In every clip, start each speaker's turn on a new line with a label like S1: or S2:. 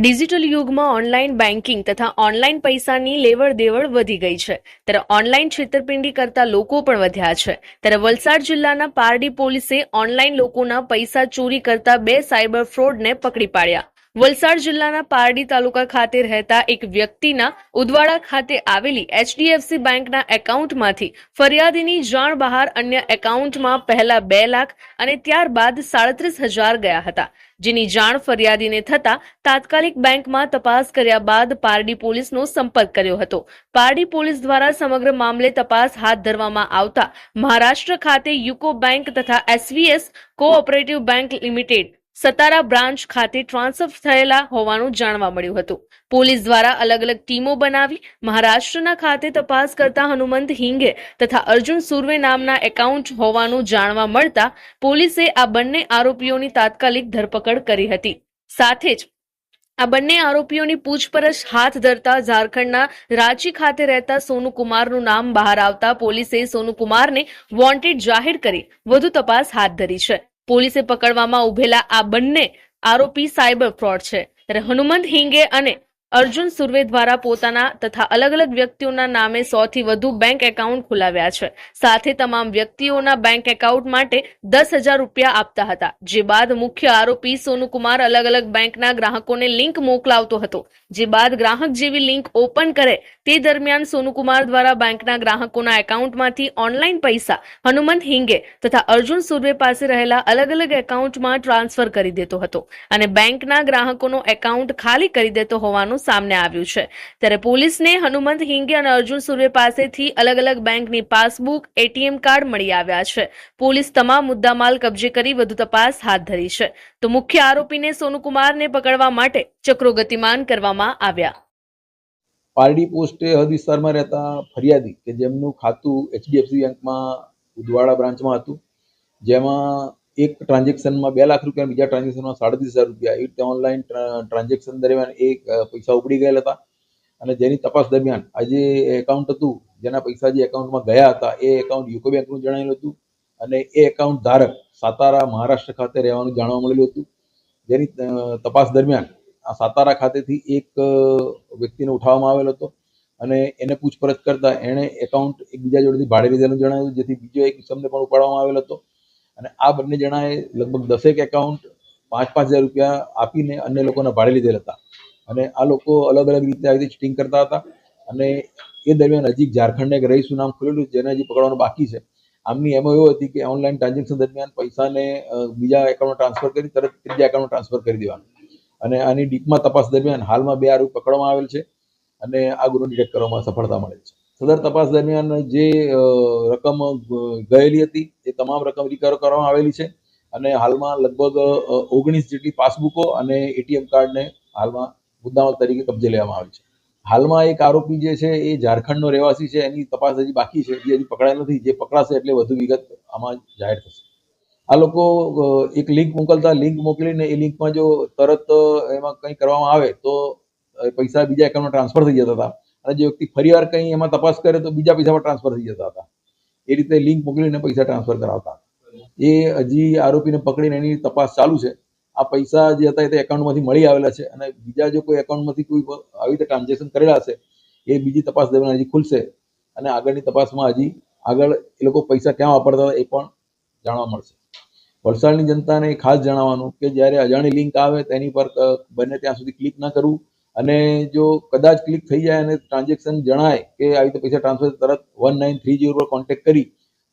S1: Digital યુગમાં online banking તથા online પૈસાની લેવડ દેવડ વધી ગઈ છે. ત્યારે ઓનલાઈન છેતરપિંડી કરતા લોકો પણ વધ્યા છે. ત્યારે વલસાડ જિલ્લાના પારડી પોલીસે ઓનલાઈન લોકોના પૈસા ચોરી કરતા બે સાયબર ફ્રોડને પકડી પાડ્યા. વલસાડ જિલ્લાના પારડી તાલુકા ખાતે રહેતા એક વ્યક્તિના ઉદવાડા ખાતે આવેલી એચડીએફસી બેંકના એકાઉન્ટમાંથી ફરિયાદીની જાણ બહાર અન્ય એકાઉન્ટમાં પહેલા બે લાખ અને ત્યારબાદ સાડત્રીસ હજાર ગયા હતા, જેની જાણ ફરિયાદીને થતા તાત્કાલિક બેંકમાં તપાસ કર્યા બાદ પારડી પોલીસનો સંપર્ક કર્યો હતો. પારડી પોલીસ દ્વારા સમગ્ર મામલે તપાસ હાથ ધરવામાં આવતા મહારાષ્ટ્ર ખાતે યુકો બેંક તથા SVS cooperative bank limited Satara branch ખાતે ટ્રાન્સફર થયેલા હોવાનું જાણવા મળ્યું હતું. પોલીસ દ્વારા અલગ અલગ ટીમો બનાવી મહારાષ્ટ્રના ખાતે તપાસ કરતા હનુમંત હિંગે તથા અર્જુન સુર્વે નામના એકાઉન્ટ હોવાનું જાણવા મળતા પોલીસે આ બંને આરોપીઓની તાત્કાલિક ધરપકડ કરી હતી. સાથે જ આ બંને આરોપીઓની પૂછપરછ હાથ ધરતા ઝારખંડના રાંચી ખાતે રહેતા સોનુકુમારનું નામ બહાર આવતા પોલીસે સોનુકુમારને વોન્ટેડ જાહેર કરી વધુ તપાસ હાથ ધરી છે. પોલીસે પકડવામાં ઉભેલા આ બંને આરોપી સાયબર ફ્રોડ છે. ત્યારે હનુમંત હિંગે અને અર્જુન સુર્વે દ્વારા પોતાના તથા અલગ અલગ વ્યક્તિઓના નામે સોથી વધુ બેંક એકાઉન્ટ ખોલાવ્યા છે. સાથે તમામ વ્યક્તિઓના બેંક એકાઉન્ટ માટે દસ હજાર રૂપિયા આપતા હતા, જે બાદ મુખ્ય આરોપી સોનુકુમાર અલગ અલગ બેંકના ગ્રાહકોને લિંક મોકલાવતો હતો. જે બાદ ગ્રાહક જેવી લિંક ઓપન કરે, તે દરમિયાન સોનુકુમાર દ્વારા બેંકના ગ્રાહકોના એકાઉન્ટમાંથી ઓનલાઈન પૈસા હનુમંત હિંગે તથા અર્જુન સુર્વે પાસે રહેલા અલગ અલગ એકાઉન્ટમાં ટ્રાન્સફર કરી દેતો હતો અને બેંકના ગ્રાહકોનો એકાઉન્ટ ખાલી કરી દેતો હોવાનું સામે આવ્યું છે. ત્યારે પોલીસને હનુમંત હિંગે અને અર્જુન સુર્વે પાસેથી અલગ અલગ બેંકની પાસબુક, એટીએમ કાર્ડ મળી આવ્યા છે. પોલીસ તમામ મુદ્દામાલ કબજે કરી વધુ તપાસ હાથ ધરી છે. તો મુખ્ય આરોપીને સોનુકુમારને પકડવા માટે ચક્રો ગતિમાન કરવામાં આવ્યા.
S2: પારડી પોસ્ટે હદ વિસ્તારમાં રહેતા ફરિયાદી કે જેમનું ખાતું એચડીએફસી બેંકમાં ઉદવાડા બ્રાન્ચમાં હતું, જેમાં એક ટ્રાન્ઝેક્શનમાં બે લાખ રૂપિયા બીજા ટ્રાન્ઝેક્શનમાં સાડત્રીસ હજાર રૂપિયા. એવી રીતે ઓનલાઈન ટ્રાન્ઝેક્શન દરમિયાન એક પૈસા ઉપડી ગયેલા હતા. અને જેની તપાસ દરમિયાન આજે એકાઉન્ટ હતું, જેના પૈસા જે એકાઉન્ટમાં ગયા હતા, એ એકાઉન્ટ યુકો બેંકનું જણાવેલું હતું. અને એ એકાઉન્ટ ધારક સાતારા મહારાષ્ટ્ર ખાતે રહેવાનું જાણવા મળેલું હતું. જેની તપાસ દરમિયાન આ સાતારા ખાતેથી એક વ્યક્તિને ઉઠાવવામાં આવેલો હતો. અને એને પૂછપરછ કરતા એણે એકાઉન્ટ એકબીજા જોડેથી ભાડે લીધેલું જણાવ્યું, જેથી બીજો એક કિસ્મને પણ ઉપાડવામાં આવેલો હતો. અને આ બંને જણાએ લગભગ દસેક એકાઉન્ટ પાંચ પાંચ હજાર રૂપિયા આપીને અન્ય લોકોના ભાડે લીધેલ હતા. અને આ લોકો અલગ અલગ રીતે આવી રીતે ચીટિંગ કરતા હતા અને એ દરમિયાન હજી ઝારખંડને એક રહીશું નામ ખુલેલું જેને હજી પકડવાનું બાકી છે. આમની એમ એવું હતી કે ઓનલાઈન ટ્રાન્ઝેક્શન દરમિયાન પૈસાને બીજા એકાઉન્ટમાં ટ્રાન્સફર કરી, તરત ત્રીજા એકાઉન્ટમાં ટ્રાન્સફર કરી દેવાનું. અને આની ડીપમાં તપાસ દરમિયાન હાલમાં બે આરોપી પકડવામાં આવેલ છે અને આ ગુનો ડિટેક્ટ કરવામાં સફળતા મળેલ છે. સદર તપાસ દરમિયાન જે રકમ ગયેલી હતી, એ તમામ રકમ રિકવર કરવામાં આવેલી છે. અને હાલમાં લગભગ ઓગણીસ જેટલી પાસબુકો અને એટીએમ કાર્ડને હાલમાં મુદ્દામાલ તરીકે કબજે લેવામાં આવે છે. હાલમાં એક આરોપી જે છે, એ ઝારખંડનો રહેવાસી છે. એની તપાસ હજી બાકી છે. જે હજી પકડાયેલ નથી. જે પકડાશે એટલે વધુ વિગત આમાં જાહેર થશે. આ લોકો એક લિંક મોકલતા, લિંક મોકલીને એ લિંકમાં જો તરત એમાં કંઈ કરવામાં આવે તો પૈસા બીજા એકાઉન્ટમાં ટ્રાન્સફર થઈ જતા હતા. અને જે વ્યક્તિ ફરીવાર કંઈ એમાં તપાસ કરે તો બીજા પૈસામાં ટ્રાન્સફર થઈ જતા હતા. એ રીતે લિંક મોકલીને પૈસા ટ્રાન્સફર કરાવતા એ હજી આરોપીને પકડીને એની તપાસ ચાલુ છે. આ પૈસા જે હતા એ તે એકાઉન્ટમાંથી મળી આવેલા છે અને બીજા જો કોઈ એકાઉન્ટમાંથી કોઈ આવી રીતે ટ્રાન્ઝેક્શન કરેલા હશે, એ બીજી તપાસ દરમિયાન હજી ખુલશે અને આગળની તપાસમાં હજી આગળ એ લોકો પૈસા ક્યાં વાપરતા હતા એ પણ જાણવા મળશે. વલસાડની જનતાને ખાસ જણાવવાનું કે જ્યારે અજાણી લિંક આવે તેની પર બને ત્યાં સુધી ક્લિક ના કરવું અને જો કદાચ ક્લિક થઈ જાય અને ટ્રાન્ઝેક્શન જણાય કે આવી રીતે પૈસા ટ્રાન્સફર તરત વન નાઇન થ્રી જીરો પર કોન્ટેક્ટ કરી,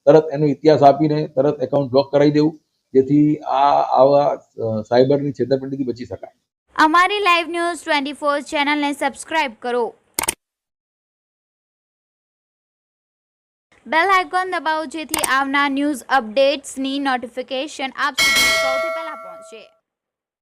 S2: તરત એનો ઇતિહાસ આપીને તરત એકાઉન્ટ બ્લોક કરાવી દેવું, જેથી આ આવા સાયબરની છેતરપિંડીથી બચી શકાય.
S3: અમારી લાઈવ ન્યૂઝ ટ્વેન્ટી ફોર ચેનલને સબસ્ક્રાઇબ કરો. બેલ આઇકોન દબાવો જેથી આવનાર ન્યૂઝ અપડેટ્સની નોટિફિકેશન આપ સુધી સૌથી પહેલા પહોંચે.